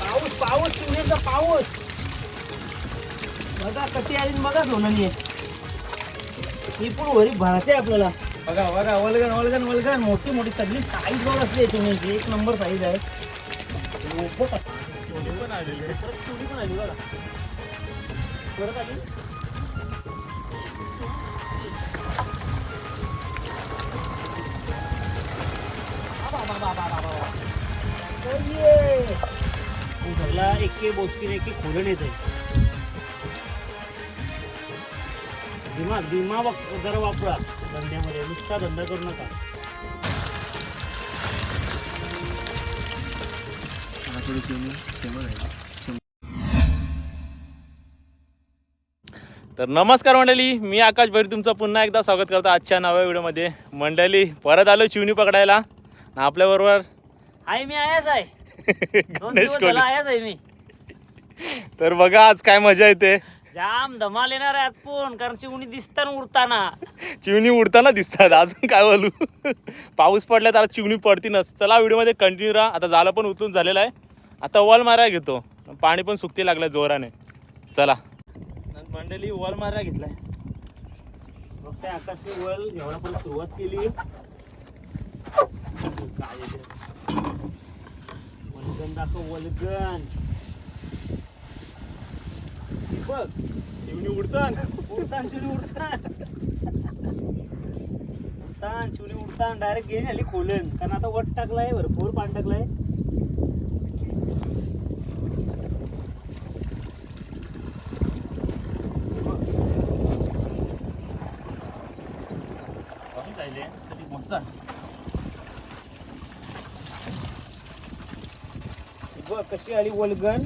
पाऊस पाऊस चिमण्याचा पाऊस. बघा कशी आली बघा सोनाली ही पण वरी भरायचे आपल्याला. बघा बघा वलगन वलगन वलगन मोठी मोठी सगळी साईज बघ असते चिमण्याची एक नंबर साईज आहे. पण आली. बघा. परत आली. घरला एके खोलन येत जरा वापरा. धंद्यामध्ये नुसता धंदा करू नका. तर नमस्कार मंडळी मी आकाश भैर तुमचं पुन्हा एकदा स्वागत करतो आजच्या नव्या व्हिडिओमध्ये. मंडळी परत आलो चिवणी पकडायला. आणि आपल्याबरोबर आहे मी आयाच आहे. दोन गणेश दिवस कोहली झाला आयाच आहे मी. तर बघा आज काय मजा येते. जाम धमाल येणार आहे आज पण कारण चिवणी दिसताना उरताना चिवणी उडताना दिसतात अजून काय बोलू? पाऊस पडला तर आता चिवणी पडतीनच चला व्हिडिओमध्ये कंटिन्यू राहा. आता झालं पण उचलून झालेलं आहे. आता वॉल मारायला घेतो. पाणी पण सुकते लागलं जोराने. चला. मंडळी वॉल मारायला घेतलाय. आकाशने वल जेवढा पण सुरुवात केली. काय? वलगन दाखव वलगन बघ चिवणी उडतान. उडतान चिवणी उडतान. उडतान चिवणी उडतान. डायरेक्ट गेली आली खोलन कारण आता वट टाकलाय भरपूर पान टाकलाय. कमी जायले तरी मस्त कशी आली वलगन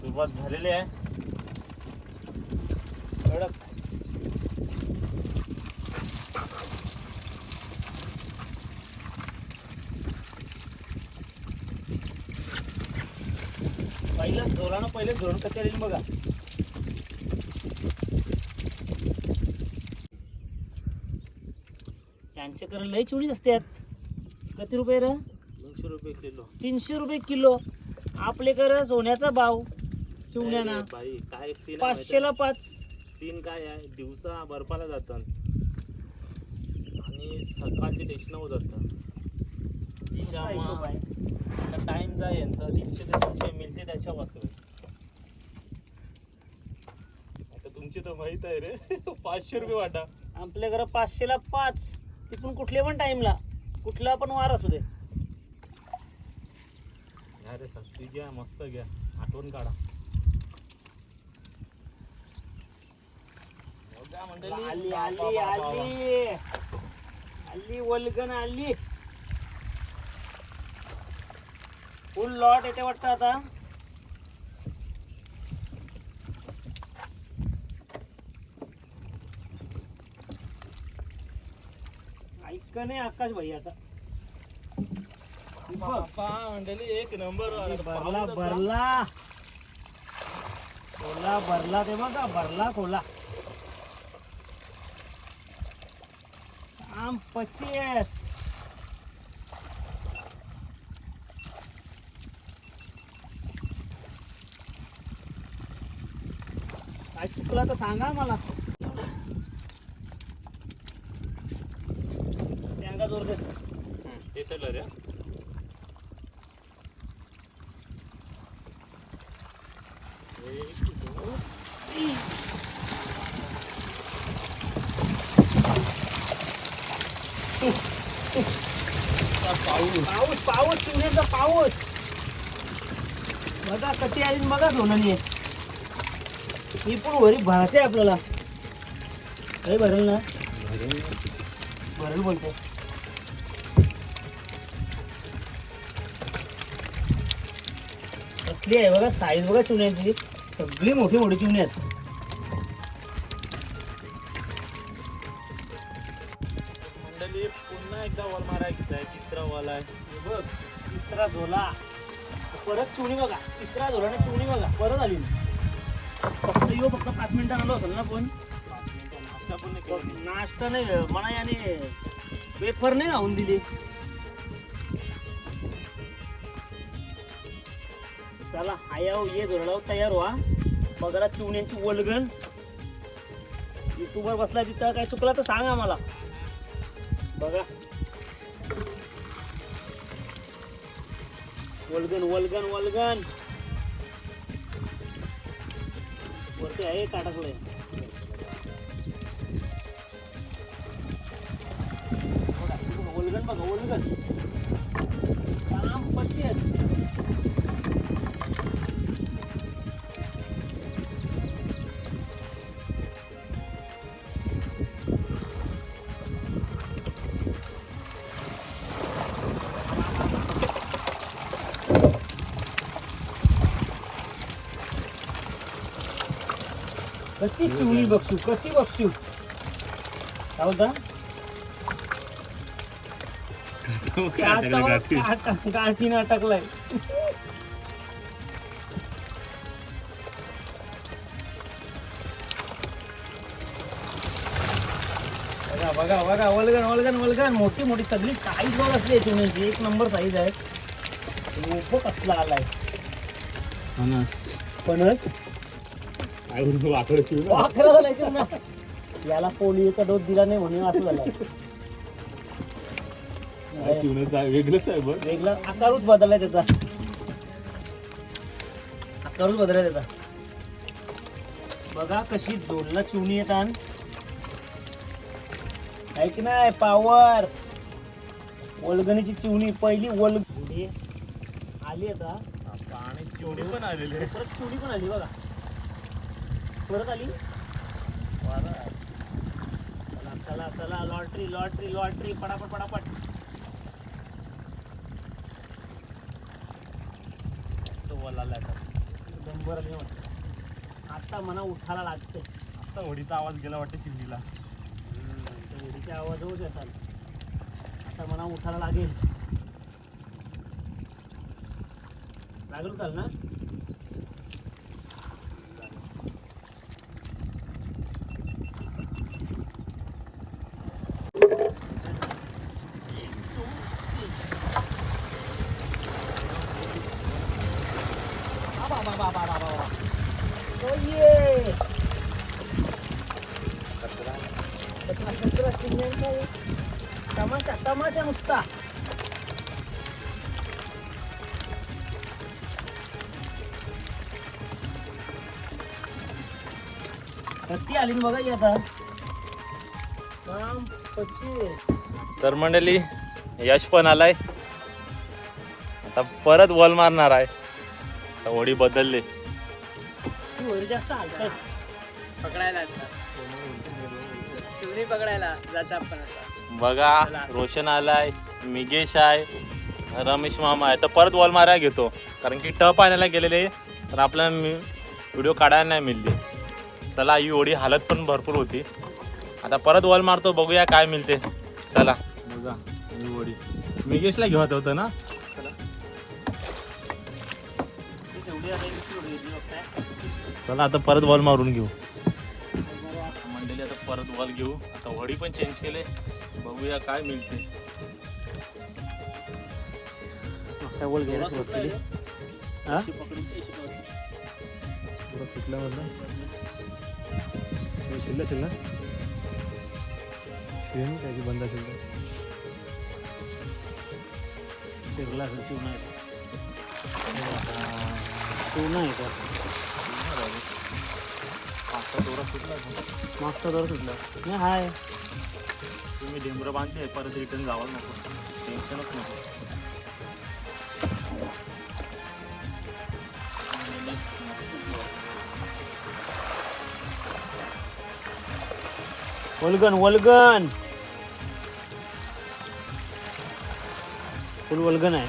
सुरुवात झालेली आहे. कडक. पहिलं जोरानं पहिले धोरण कशी आली बघा. त्यांच्याकडे लय चुडीच असतात. किती रुपये रे? दोनशे रुपये किलो. तीनशे रुपये किलो. आपल्याकडे सोन्याचा भाव चिवण्याना बाई काय सीन पाचशेला पाच. सीन काय आहे? दिवसा बर्फाला जातात. आणि सकाळचे टेशन होत जातात. असा हिशोब आहे. टाइम जाय यांचा. तीनशे ते तीनशे मिळते त्याच्या वाचवे आता तुमची तर माहीत आहे रे. पाचशे रुपये वाटा. आपल्या घरा पाचशेला पाच. ते पण कुठल्या पण टाइमला कुठला पण वार असू दे. घ्या रे सस्ती घ्या मस्त घ्या. आठवण काढा. आली आली. आली. आली वलगन आली. फुल लॉट येते वाटतं आता. ऐक नाही आकाश भाई आता. मंडळी एक नंबर भरला भरला. खोला भरला ते बघा भरला खोला. आम पचीस. काय चुकला तर सांगा मला. त्यांना जोर हे सडलं रे पाऊस पाऊस चिवण्याचा पाऊस. बघा कशी आली बघा सोनाली ही पण वरी भरायचे आपल्याला. काही भरेल ना? भरेल बोलतो. कसली आहे बघा साईज बघा चिवण्याची सगळी मोठी मोठी चिवणी आहेत तिसरा आहे बघ तिसरा झोला. परत चिवणी बघा. तिसरा झोला आणि चिवणी बघा. परत आली फक्त येऊ फक्त पाच मिनिटं आलो असेल ना पण नाश्ता नाही नाश्ता नाही म्हणा याने वेफर नाही राहून दिली. चला आयाव ये धोरणाव तयार व्हा. बघा चिवण्यांची वलगण. युट्यूबवर बसला तिथं काय चुकला तर सांग आम्हाला. बघा. वलगन वलगन वलगन. वरती आहे काटाकडे वलगन बघा वलगन. कशी चिवणी बक्षू कशी काय होता गाठीनं अटकलाय बघा बघा बघा वलगन वलगन वलगन मोठी मोठी सगळी साईज बघ असली चिवण्याची एक नंबर साईज आहे. रोप कसला आलाय. फणस वाकडं चिवणा. याला पोलिओचा डोस दिला नाही म्हणून असं झालं वेगळंच आहे बघ वेगळा आकारच बदललाय त्याचा. आकारच बदललाय त्याचा. बघा कशी दोनला चिवणी येतात ऐक नाही पावर वलगणीची चिवणी पहिली वल आली आता. आणि चिवडी पण आलेली आहे. परत चिवणी पण आली बघा. परत आली चला चला चला लॉटरी लॉटरी लॉटरी पटापट पटापट. मस्त वलाला आता. एकदम बरं मी म्हणतो. आता मना उठायला लागते. आता होडीचा आवाज गेला वाटतं चिवडीला होडीच्या आवाजच येतात आता मना उठायला लागेल. लागेल काल ना? आली ना बघा आता. तर मंडळी यश पण आलाय. आता परत वॉल मारणार आहे. आता होडी बदलली. जास्त पकडायला पकडायला जाता आपण बघा रोशन आलाय मिगेश आहे रमेश मामा आहे. तर परत वॉल मारायला घेतो. कारण की टप आणायला गेलेले तर आपल्याला व्हिडिओ काढायला नाही मिळली चला ही होडी हालत पण भरपूर होती. आता परत वॉल मारतो बघूया काय मिळते. चला. बघा ही होडी मिगेशला घेऊन होतं ना. चला. आता परत बॉल मारून घेऊ. मंडळी आता परत बॉल घेऊ. आता वडी पण चेंज केले. बघूया काय मिळते. सुटला शिल्लक शिल्लक शेण त्याची बंद शिल्लक फिरला असेल चिवणा आहे. चिवणा आहे का? मागचा दर सुटला नाही हाय. तुम्ही डेंबर बांधले परत रिटर्न जावं नको. टेन्शनच नको. वलगन वलगन. फुल वलगन आहे.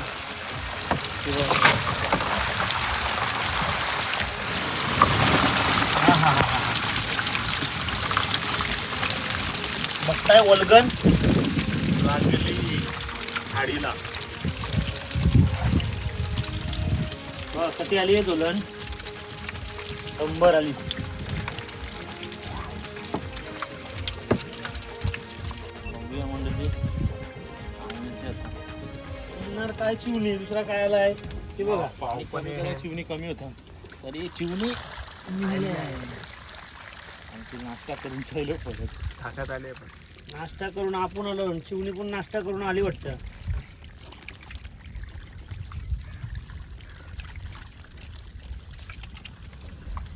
बघताय वलगन. लागलेली खाडीला कधी आली आहे दोलन? शंभर आली. काय चिवणी दुसरा काय आलाय? ते बघा. पाणी कमी केलं, चिवणी कमी होता. तरी चिवणी निघाली आहे. आणि ती नाश्ता करून ठेवलं परत. आले नाश्ता करून आपण आलो चिवणी पण नाश्ता करून आली वाटतं.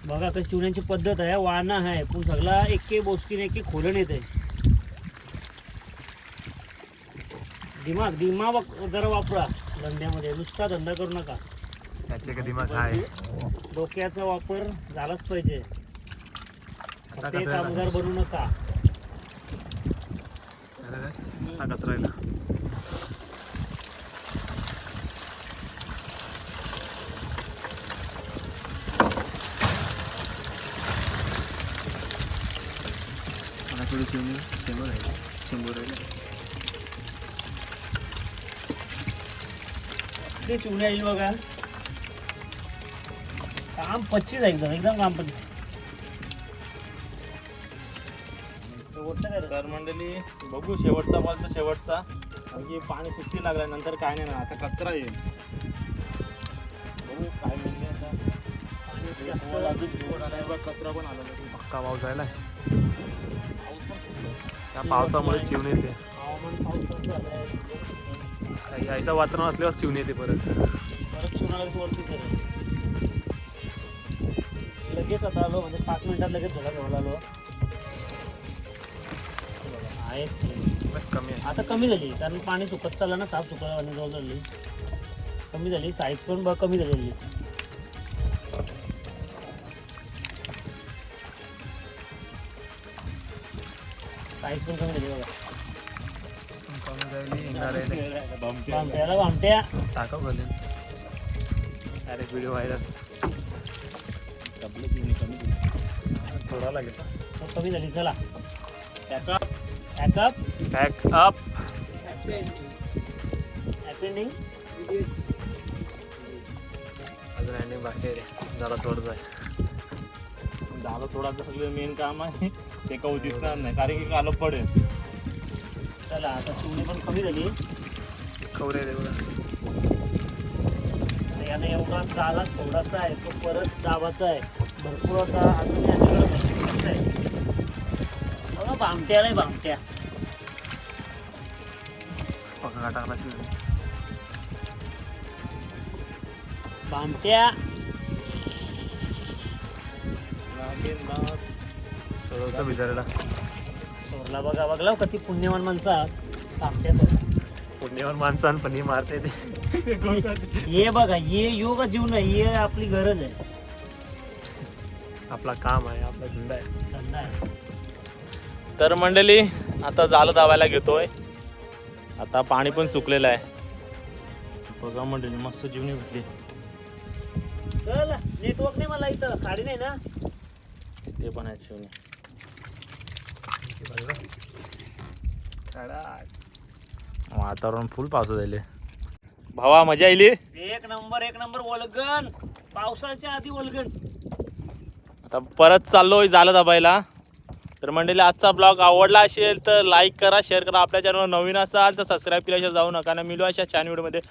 बघा कशी शिवण्याची पद्धत आहे. वाहनं आहे. पण सगळा एके बोसकीने एके खोलन येत आहे. दिमाग दिमाग जरा वापरा. धंद्यामध्ये नुसता धंदा करू नका. त्याचे कधी मग आहे डोक्याचा वापर झालाच पाहिजे. कामगार बनू नका. कचरा ते चिवण्या येईल बघा. काम पच्चीस आहे एकदम एकदम काम पच्चीस? तर मंडळी बघू शेवटचा बॉल तर शेवटचा. कारण की पाणी सुट्टी लागलं नंतर काय नाही ना आता कचरा येईल. बघू काय मिळते आता. कचरा पण आला. पक्का पाऊस पाऊस सुटला. त्या पावसामुळे चिवणी येते. हवामान ऐसा वातावरण असल्यावर चिवणी येते परत. परत सोनाला वरती करेल लगेच आता आलो म्हणजे पाच मिनिटात लगेच झोला ठेवायला आलो. आहे कमी आहे. आता कमी झाली कारण पाणी सुकत चाललं ना साफ सुकत आणि जवळ झाली. कमी झाली साईज पण बघ कमी झालेली. साईज पण कमी झाली बघा. कमी राहिली भामट्या अरे व्हिडिओ व्हायरल कमी थोडा लागेल कमी झाली चला त्याचा पॅकअप पॅक अप अजून एंडिंग बाकी रे झाला थोडंच आहे झालं थोडा सगळं मेन काम आहे ते काही दिसणार नाही कारण की काल पडेल. चला आता चिवणी पण कमी झाली कवरे रे बघा. आणि याने एवढा जागा थोडासा आहे तो परत दाबाचा आहे. भरपूर आता अजून याच्याकडे आहे. बघा भामट्या रे भामट्या पक्का टाकला भामट्या बिचारायला सोरला बघा बघला कधी पुण्यवान माणसा. भामट्या सोरला पुण्यावर माणसानं पण ही मारते ते. ये बघा ये योग जीवन आहे ये आपली गरज आहे. आपला काम आहे आपला धंदा आहे. धंदा आहे. तर मंडळी आता जालं दाबायला घेतोय. आता पाणी पण सुकलेलं आहे. बघा मंडळी मस्त जीवनी भेटली. चल नेटवर्क नाही मला इथं. खाडी नाही ना? ते पण आहे शिवणी वातावरण फुल पावसात झाले भावा मजा आली एक नंबर एक नंबर वलगण. पावसाच्या आधी वलगण. आता परत चाललोय झालं दाबायला. तर मंडळी आजचा ब्लॉग आवडला असेल तर लाईक करा शेअर करा. आपल्या चॅनलवर नवीन असाल तर सबस्क्राईब केल्याशिवाय जाऊ नका. आणि मिळू अशा छान व्हिडिओमध्ये